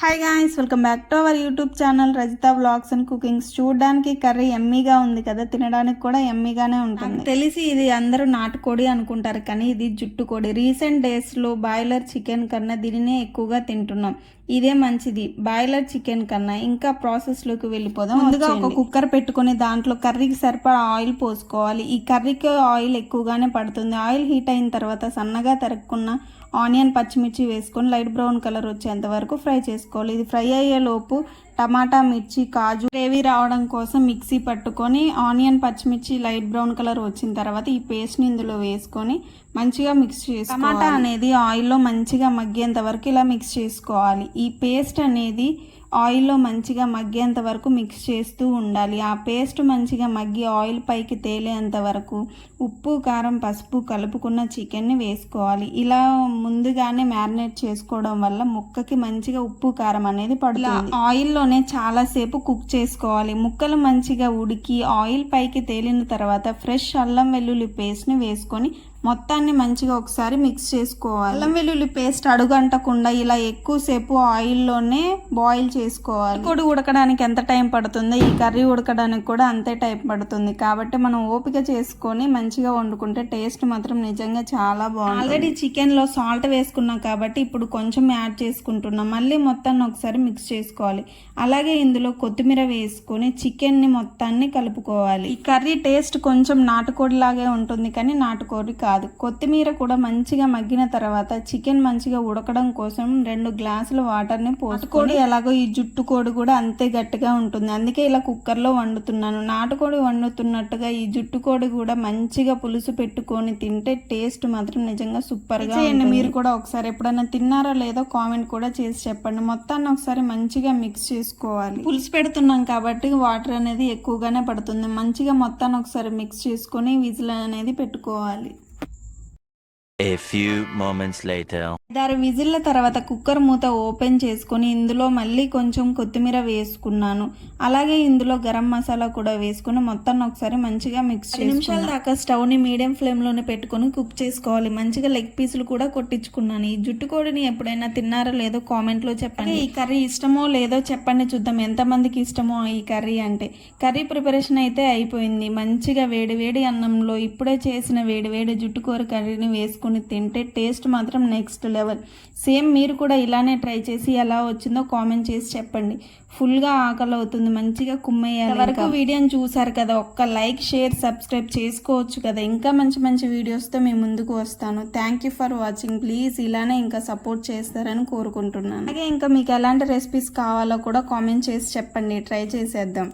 Hi guys welcome back to our YouTube channel Rajitha blogs and cookings చూడడానికి curry ఎమ్మీగా ఉంది కదా తినడానికి కూడా ఎమ్మీగానే ఉంటుంది. తెలిసి ఇది అందరూ నాటుకోడి అనుకుంటారు కానీ ఇది జుట్టు కోడి. రీసెంట్ డేస్లో బాయిలర్ చికెన్ కన్నా దీనినే ఎక్కువగా తింటున్నాం. ఇదే మంచిది. బాయిలర్ చికెన్ కన్నా ఇంకా ప్రాసెస్లోకి వెళ్ళిపోదాం ముందుగా ఒక కుక్కర్ పెట్టుకొని దాంట్లో కర్రీకి సరిపడా ఆయిల్ పోసుకోవాలి. ఈ కర్రీకి ఆయిల్ ఎక్కువగానే పడుతుంది. ఆయిల్ హీట్ అయిన తర్వాత సన్నగా తరుక్కున్న ఆనియన్ పచ్చిమిర్చి వేసుకొని లైట్ బ్రౌన్ కలర్ వచ్చేంత వరకు ఫ్రై చేసుకోవాలి. ఇది ఫ్రై అయ్యే లోపు టమాటా మిర్చి కాజు గ్రేవీ రావడం కోసం మిక్సీ పట్టుకొని ఆనియన్ పచ్చిమిర్చి లైట్ బ్రౌన్ కలర్ వచ్చిన తర్వాత ఈ పేస్ట్ని ఇందులో వేసుకొని మంచిగా మిక్స్ చేసుకోవాలి. టమాటా అనేది ఆయిల్లో మంచిగా మగ్గేంత వరకు ఇలా మిక్స్ చేసుకోవాలి. ఈ పేస్ట్ అనేది ఆయిల్లో మంచిగా మగ్గేంత వరకు మిక్స్ చేస్తూ ఉండాలి. ఆ పేస్ట్ మంచిగా మగ్గి ఆయిల్ పైకి తేలేంత వరకు ఉప్పు కారం పసుపు కలుపుకున్న చికెన్ని వేసుకోవాలి. ఇలా ముందుగానే మ్యారినేట్ చేసుకోవడం వల్ల ముక్కకి మంచిగా ఉప్పు కారం అనేది పడుతుంది. ఆయిల్లోనే చాలాసేపు కుక్ చేసుకోవాలి. ముక్కలు మంచిగా ఉడికి ఆయిల్ పైకి తేలిన తర్వాత ఫ్రెష్ అల్లం వెల్లుల్లి పేస్ట్ని వేసుకొని మొత్తాన్ని మంచిగా ఒకసారి మిక్స్ చేసుకోవాలి. అల్లం వెల్లుల్లి పేస్ట్ అడుగంటకుండా ఇలా ఎక్కువసేపు ఆయిల్లోనే బాయిల్ చేసుకోవాలి. కొడి ఉడకడానికి ఎంత టైం పడుతుందో? ఈ కర్రీ ఉడకడానికి కూడా అంతే టైం పడుతుంది. కాబట్టి మనం ఓపిక చేసుకొని మంచిగా వండుకుంటే టేస్ట్ మాత్రం నిజంగా చాలా బాగుంది ఆల్రెడీ చికెన్లో సాల్ట్ వేసుకున్నాం కాబట్టి ఇప్పుడు కొంచెం యాడ్ చేసుకుంటున్నాం. మళ్ళీ మొత్తాన్ని ఒకసారి మిక్స్ చేసుకోవాలి. అలాగే ఇందులో కొత్తిమీర వేసుకొని చికెన్ని మొత్తాన్ని కలుపుకోవాలి. ఈ కర్రీ టేస్ట్ కొంచెం నాటుకోడి లాగే ఉంటుంది కానీ నాటుకోడి కాదు. కొత్తిమీర కూడా మంచిగా మగ్గిన తర్వాత చికెన్ మంచిగా ఉడకడం కోసం రెండు గ్లాసుల వాటర్ని పోసుకోడి ఎలాగో ఈ జుట్టు కోడి కూడా అంతే గట్టిగా ఉంటుంది. అందుకే ఇలా కుక్కర్లో వండుతున్నాను. నాటుకోడి వండుతున్నట్టుగా ఈ జుట్టు కోడి కూడా మంచిగా పులుసు పెట్టుకొని తింటే టేస్ట్ మాత్రం నిజంగా సూపర్గా చేయండి. మీరు కూడా ఒకసారి ఎప్పుడైనా తిన్నారా లేదో కామెంట్ కూడా చేసి చెప్పండి. మొత్తాన్ని ఒకసారి మంచిగా మిక్స్ చేసుకోవాలి. పులుసు పెడుతున్నాం కాబట్టి వాటర్ అనేది ఎక్కువగానే పడుతుంది. మంచిగా మొత్తాన్ని ఒకసారి మిక్స్ చేసుకొని విజిల్ అనేది పెట్టుకోవాలి. A few moments later. ఐదారు విజిల్ల తర్వాత కుక్కర్ మూత ఓపెన్ చేసుకొని ఇందులో మళ్ళీ కొంచెం కొత్తిమీర వేసుకున్నాను. అలాగే ఇందులో గరం మసాలా కూడా వేసుకుని మొత్తాన్ని ఒకసారి మంచిగా మిక్స్ చేసి నిమిషాల దాకా స్టవ్ని మీడియం ఫ్లేమ్లోనే పెట్టుకొని కుక్ చేసుకోవాలి. మంచిగా లెగ్ పీసులు కూడా కొట్టించుకున్నాను. ఈ జుట్టు కోడిని ఎప్పుడైనా తిన్నారో లేదో కామెంట్లో చెప్పండి. ఈ కర్రీ ఇష్టమో లేదో చెప్పండి చూద్దాం. ఎంతమందికి ఇష్టమో ఈ కర్రీ అంటే. కర్రీ ప్రిపరేషన్ అయితే అయిపోయింది. మంచిగా వేడి వేడి అన్నంలో ఇప్పుడే చేసిన వేడి వేడి జుట్టుకూర కర్రీని వేసుకుని తింటే టేస్ట్ మాత్రం నెక్స్ట్ లెవెల్ సేమ్ మీరు కూడా ఇలానే ట్రై చేసి ఎలా వచ్చిందో కామెంట్ చేసి చెప్పండి. ఫుల్గా ఆకలి అవుతుంది మంచిగా కుమ్మయ్యాలి వరకు వీడియోని చూసారు కదా ఒక్క లైక్ షేర్ సబ్స్క్రైబ్ చేసుకోవచ్చు కదా. ఇంకా మంచి మంచి వీడియోస్తో మీ ముందుకు వస్తాను. Thank you for watching please ఇలానే ఇంకా సపోర్ట్ చేస్తారని కోరుకుంటున్నాను. అలాగే ఇంకా మీకు ఎలాంటి రెసిపీస్ కావాలో కూడా కామెంట్ చేసి చెప్పండి. ట్రై చేసేద్దాం.